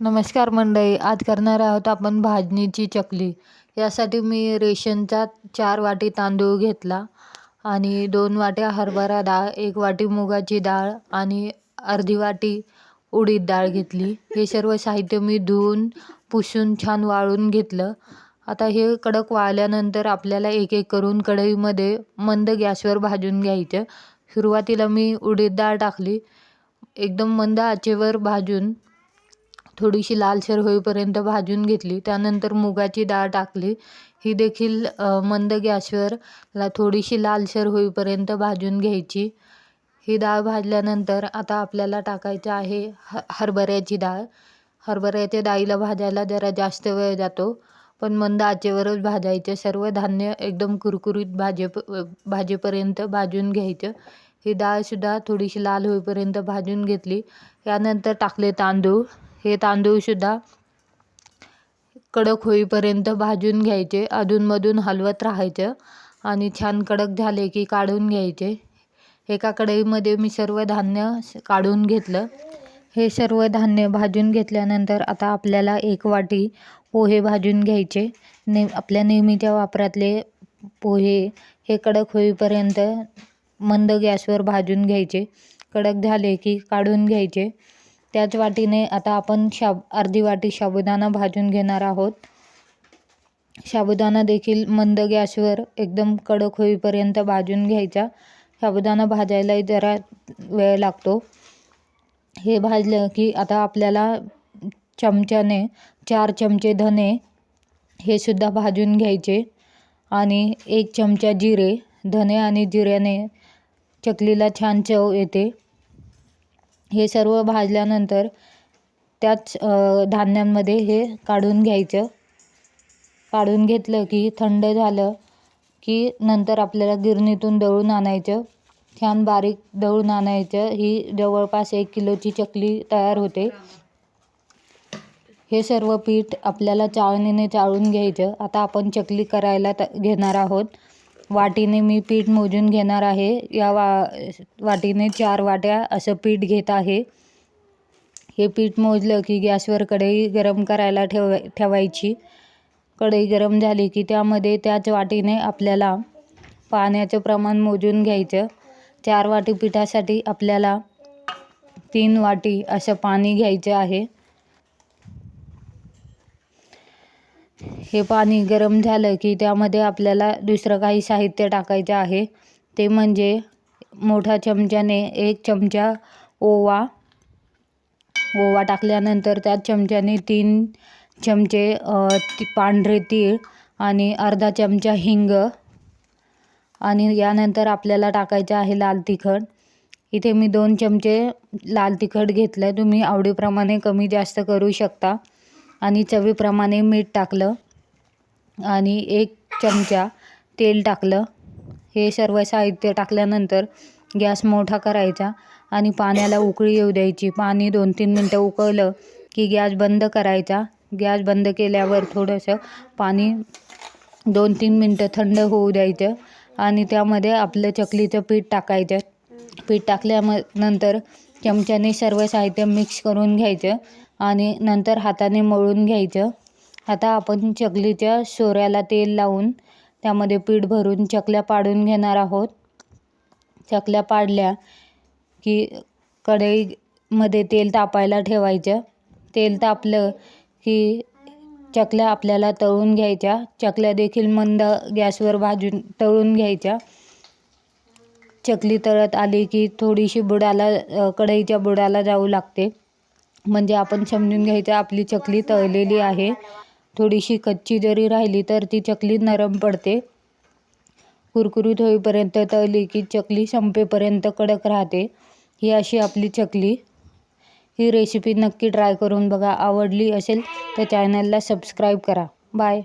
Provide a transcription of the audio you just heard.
नमस्कार मंडळी आज करणार आहोत आपण भाजणीची चकली. यासाठी मी रेशनचा चार वाटी तांदूळ घेतला आणि दोन वाट्या हरभरा डाळ एक वाटी मुगाची डाळ आणि अर्धी वाटी उडीद डाळ घेतली. हे सर्व साहित्य मी धुवून पुसून छान वाळून घेतलं. आता हे कडक वाळल्यानंतर आपल्याला एक एक करून कढईमध्ये मंद गॅसवर भाजून घ्यायचं. सुरुवातीला मी उडीद डाळ टाकली. एकदम मंद आचेवर भाजून थोडीशी लालसर होईपर्यंत भाजून घेतली. त्यानंतर मुगाची डाळ टाकली. ही देखील मंद गॅसवर ला थोडीशी लालसर होईपर्यंत भाजून घ्यायची. ही डाळ भाजल्यानंतर आता आपल्याला टाकायचं आहे ह हरभऱ्याची डाळ. हरभऱ्याच्या डाळीला भाजायला जरा जास्त वेळ जातो पण मंद आचेवरच भाजायचं. सर्व धान्य एकदम कुरकुरीत भाजेप भाजेपर्यंत भाजून घ्यायचं. ही डाळसुद्धा थोडीशी लाल होईपर्यंत भाजून घेतली. यानंतर टाकले तांदूळ. हे तांदूळसुद्धा कडक होईपर्यंत भाजून घ्यायचे. अधूनमधून हलवत राहायचं. आणि छान कडक झाले की काढून घ्यायचे. एका कढईमध्ये मी सर्व धान्य काढून घेतलं. हे सर्व धान्य भाजून घेतल्यानंतर आता आपल्याला एक वाटी पोहे भाजून घ्यायचे. ने आपल्या नेहमीच्या वापरातले पोहे हे कडक होईपर्यंत मंद गॅसवर भाजून घ्यायचे. कडक झाले की काढून घ्यायचे. त्याच वाटीने आता आपण शाब अर्धी वाटी साबुदाणा भाजून घेणार आहोत. साबुदाणा देखील मंद गॅसवर एकदम कडक होईपर्यंत भाजून घ्यायचा. साबुदाणा भाजायलाही जरा वेळ लागतो. हे भाजलं की आता आपल्याला चमच्याने चार चमचे धने हे सुद्धा भाजून घ्यायचे आणि एक चमचा जिरे धने आणि जिऱ्याने चकलीला छान चव येते. हे सर्व भाजल्यानंतर त्याच धान्यांमध्ये हे काढून घ्यायचं. काढून घेतलं की थंड झालं की नंतर आपल्याला गिरणीतून दळून आणायचं. छान बारीक दळून आणायचं. ही जवळपास एक किलोची चकली तयार होते. हे सर्व पीठ आपल्याला चाळणीने चाळून घ्यायचं. आता आपण चकली करायला त घेणार आहोत. वाटीने मी पीठ मोजून घेणार आहे. या वा वाटीने चार वाट्या असं पीठ घेत आहे. हे पीठ मोजलं की गॅसवर कढई गरम करायला ठेव ठेवायची. कढई गरम झाली की त्यामध्ये त्याच वाटीने आपल्याला पाण्याचं प्रमाण मोजून घ्यायचं. चार वाटी पिठासाठी आपल्याला तीन वाटी असं पाणी घ्यायचं आहे. हे पाणी गरम झालं की त्यामध्ये आपल्याला दुसरं काही साहित्य टाकायचं आहे. ते म्हणजे मोठ्या चमच्याने एक चमचा ओवा ओवा टाकल्यानंतर त्यात चमच्याने तीन चमचे पांढरे तीळ आणि अर्धा चमचा हिंग आणि यानंतर आपल्याला टाकायचं आहे लाल तिखट. इथे मी दोन चमचे लाल तिखट घेतलं तुम्ही आवडीप्रमाणे कमी जास्त करू शकता. आणि चवीप्रमाणे मीठ टाकलं. आणि एक चमचा तेल टाकलं. हे सर्व साहित्य टाकल्यानंतर गॅस मोठा करायचा आणि पाण्याला उकळी येऊ द्यायची. पाणी दोन तीन मिनटं उकळलं की गॅस बंद करायचा. गॅस बंद केल्यावर थोडंसं पाणी दोन तीन मिनटं थंड होऊ द्यायचं आणि त्यामध्ये आपलं चकलीचं पीठ टाकायचं. पीठ टाकल्याम नंतर चमच्याने सर्व साहित्य मिक्स करून घ्यायचं आणि नंतर हाताने मळून घ्यायचं. आता आपण चकलीच्या सोऱ्याला तेल लावून त्यामध्ये पीठ भरून चकल्या पाडून घेणार आहोत. चकल्या पाडल्या की कढईमध्ये तेल तापायला ठेवायचं. तेल तापलं की चकल्या आपल्याला तळून घ्यायच्या. चकल्या देखील मंद गॅसवर भाजून तळून घ्यायच्या. चकली तळत आली की थोडीशी बुडाला कढईच्या बुडाला जाऊ लागते. म्हणजे आपण समजून घ्यायचं आपली चकली तळलेली आहे. थोडीशी कच्ची जरी राहिली तर ती चकली नरम पडते. कुरकुरीत होईपर्यंत तळली की चकली संपेपर्यंत कडक राहते. ही अशी आपली चकली. ही रेसिपी नक्की ट्राय करून बघा. आवडली असेल तर चॅनलला सबस्क्राईब करा. बाय